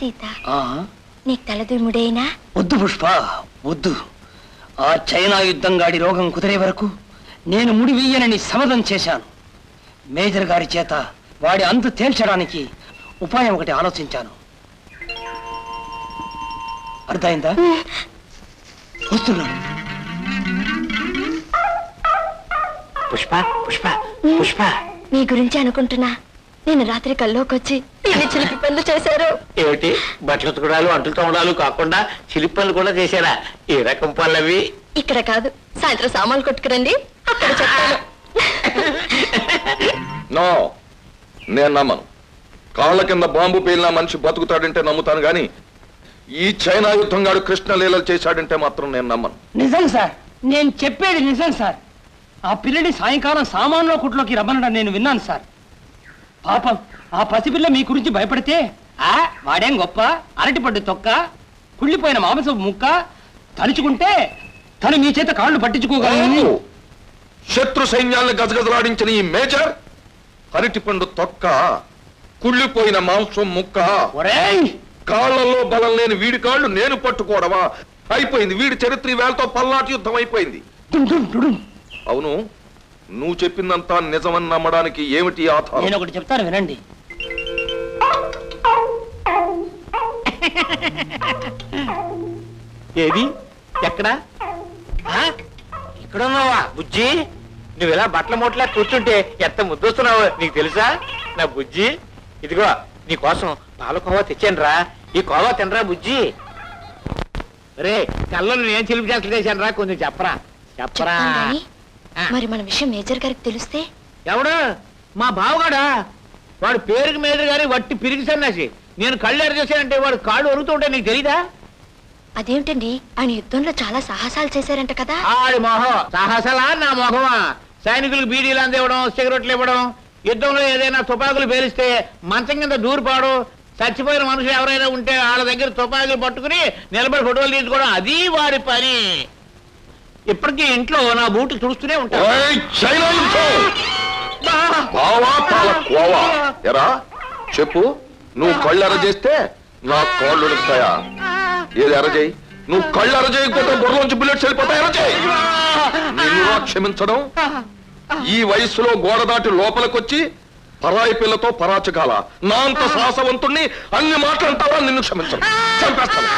సీత. నీకు తలదుముడేనా? వద్దు పుష్ప వద్దు. ఆ చైనా యుద్ధం గాడి రోగం కుదిరే వరకు నేను ముడి వెయ్యనని సమదం చేశాను. మేజర్ గారి చేత వాడి అంతు తేల్చడానికి ఉపాయం ఒకటి ఆలోచించాను. అర్థమైందా? వస్తున్నాడు పుష్ప పుష్ప పుష్ప. మీ గురించి అనుకుంటున్నా. నేను రాత్రి కల్లోకొచ్చి ఎన్ని చిలిపి పనులు చేశారు. ఏమిటి? బట్టలు ఉతకడాలు అంటులు తోమడాలు కాకుండా చిలిపి పనులు కూడా చేశారా? ఏ రకం పనులు అవి ఇక్కడ కాదు సాయంత్రం సామాన్లు కొట్టుకురండి. అక్కడ చెప్తాను. నో నేను నమ్మను. కాళ్ళ కింద బాంబు పేలిన మనిషి బతుకుతాడంటే నమ్ముతాను గాని ఈ చైనా యుద్ధంగాడు కృష్ణ లీలలు చేశాడంటే మాత్రం నేను నమ్మను. నిజం సార్ నేను చెప్పేది నిజం సార్. ఆ పిల్లని సాయంకాలం సామాన్లో కుట్లోకి రమ్మనడం నేను విన్నాను సార్. పాపం. ఆ పసిపిల్ల మీ గురించి భయపడితే? ఆ వాడేం గొప్ప? అరటిపడ్డు తొక్క కుళ్ళిపోయిన మాంసపు ముక్క తలుచుకుంటే తను మీ చేత కాళ్ళు పట్టించుకోగలను. శత్రు సైన్యాలను గజగజలాడించిన ఈ మేజర్? అరటిపండు తొక్క కుళ్ళిపోయిన మాంసం ముక్క. ఒరేయ్! కాళ్ళలో బలం లేని వీడి కాళ్ళు నేను పట్టుకోవడమా? అయిపోయింది. వీడి చరిత్ర వేళతో పల్నాటి యుద్ధం అయిపోయింది. అవును. నువ్వు చెప్పిందంతా నిజమని నమ్మడానికి ఏమిటి ఆధారం? నేను ఒకటి చెప్తాను వినండి. ఏది ఎక్కడా? ఆ? ఇక్కడ ఉన్నావా బుజ్జి? నువ్వు ఇలా బట్టల మూటలా కూర్చుంటే ఎంత ముద్దొస్తున్నావు నీకు తెలుసా? నా బుజ్జి ఇదిగో నీ కోసం పాల కోవా తెచ్చాను రా ఈ కోవా తినరా బుజ్జి? రే కళ్ళలో నేను చిలిపి చేస్తలు చేశాను రా కొంచెం చెప్పరా. చెప్పరా. మరి మన విషయం మేజర్ గారికి తెలిస్తే? ఎవడు? మా బావగాడా? వాడు పేరుకి మీద గాని వట్టి పిరిగి సన్నాసి. నేను కళ్ళు ఎరచేసానంటే వాడు కాళ్ళు ఒరుగుతుంటే నీకు తెలీదా? అదేమిటండి? ఆయన యుద్ధంలో చాలా సాహసాలు చేశారంట కదా? ఆడి మొహం. సాహసలా? నా మొహమా? సైనికులకు బీడీలు అందివ్వడం సిగరెట్లు ఇవ్వడం యుద్ధంలో ఏదైనా తుపాకులు పేలిస్తే మంచం కింద దూరిపాడు. చచ్చిపోయిన మనుషులు ఎవరైనా ఉంటే వాళ్ళ దగ్గర తుపాకులు పట్టుకుని నిలబడి ఫోటోలు తీసుకోవడం అది వాడి పని. ఇప్పటికీ ఇంట్లో నా బూట్లు తుడుస్తూనే ఉంటాను పాల కోవా. ఎరా చెప్పు నువ్వు కళ్ళు ఎరజేస్తే నా కాళ్ళు ఉడుకుతాయా? ఏది ఎరజేయి నువ్వు కళ్ళు ఎరజేయకపోతే బుర్రలోంచి బుల్లెట్స్ వెళ్ళిపోతాయి నిన్ను క్షమించడం ఈ వయస్సులో గోడ దాటి లోపలికొచ్చి పరాయి పిల్లతో పరాచకాల. నా అంత సాహసవంతుణ్ణి అన్ని మాటలు అంటావా నిన్ను క్షమించను. చంపేస్తాను.